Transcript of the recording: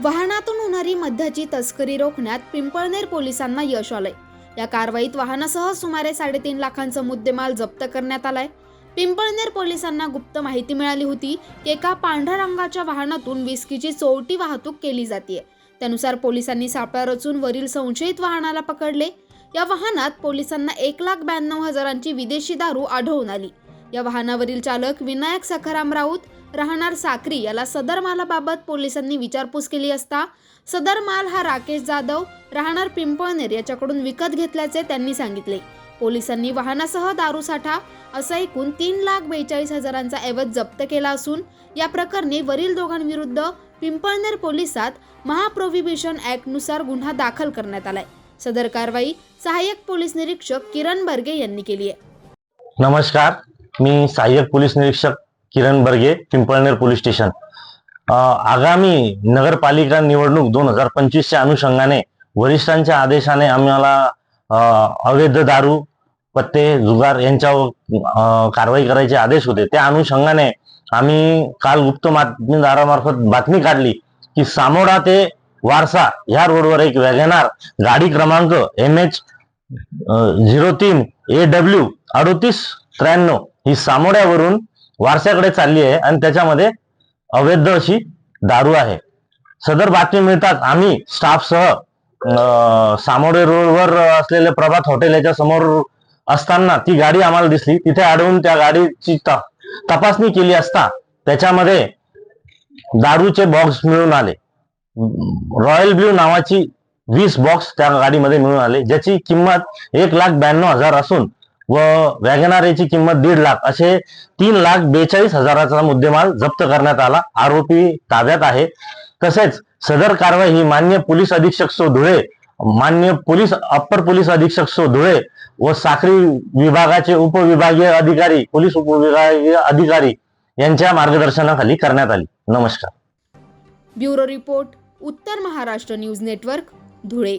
वाहनातून होणारी मद्याची तस्करी रोखण्यात पिंपळनेर पोलिसांना यश आलंय. या कारवाईत वाहनासह सुमारे साडेतीन लाखांचा मुद्देमाल जप्त करण्यात आलाय. पिंपळनेर पोलिसांना गुप्त माहिती मिळाली होती की एका पांढऱ्या रंगाच्या वाहनातून विस्कीची चोरटी वाहतूक केली जाते त्यानुसार पोलिसांनी सापळा रचून वरील संशयित वाहनाला पकडले. या वाहनात पोलिसांना एक लाख ब्याण्णव हजारांची विदेशी दारू आढळून आली. या वाहनावरील चालक विनायक सखाराम राऊत राहणार साक्री याला सदर मालाबाबत पोलिसांनी विचारपूस केली असता सदर माल हा राकेश जाधव राहणार पिंपळनेर याच्याकडून विकत घेतल्याचे त्यांनी सांगितले. पोलिसांनी वाहनासह दारू साठा असा एकूण तीन लाख बेचाळीस हजारांचा ऐवज जप्त केला असून या प्रकरणी वरील दोघांविरुद्ध पिंपळनेर पोलिसात महाप्रोहिबिशननुसार गुन्हा दाखल करण्यात आलाय. सदर कारवाई सहाय्यक पोलीस निरीक्षक किरण बर्गे यांनी केली आहे. नमस्कार मी सहाय्यक पोलीस निरीक्षक किरण बर्गे पिंपळनेर पोलीस स्टेशन. आगामी नगरपालिका निवडणूक दोन हजार पंचवीसच्या अनुषंगाने वरिष्ठांच्या आदेशाने आम्हाला अवैध दारू पत्ते जुगार यांच्यावर कारवाई करायचे आदेश होते. त्या अनुषंगाने आम्ही काल गुप्त बातमीदारामार्फत बातमी काढली की सामोडा ते वारसा ह्या रोडवर एक वॅगनार गाडी क्रमांक एम एच झिरो तीन ए डब्ल्यू अडोतीस त्र्याण्णव ही सामोड्यावरून वारसाकडे चालली आहे आणि त्याच्यामध्ये अवैध अशी दारू आहे. सदर बातमी मिळताच आम्ही स्टाफसह सामोरे रोडवर असलेले प्रभात हॉटेल याच्या समोर असताना ती गाडी आम्हाला दिसली. तिथे अडवून त्या गाडीची त- तपासणी केली असता त्याच्यामध्ये दारूचे बॉक्स मिळून आले. रॉयल ब्ल्यू नावाची वीस बॉक्स त्या गाडीमध्ये मिळून आले ज्याची किंमत एक लाख ब्याण्णव हजार असून व वॅगनार ची किंमत दीड लाख असे तीन लाख बेचाळीस हजाराचा मुद्देमाल जप्त करण्यात आला. आरोपी ताब्यात आहे. तसेच सदर कारवाई ही मान्य पोलीस अधीक्षक सो धुळे मान्य पोलीस अप्पर पोलीस अधीक्षक सो धुळे व साखरी विभागाचे उपविभागीय अधिकारी पोलीस उपविभागीय अधिकारी यांच्या मार्गदर्शनाखाली करण्यात आली. नमस्कार. ब्युरो रिपोर्ट उत्तर महाराष्ट्र न्यूज नेटवर्क धुळे.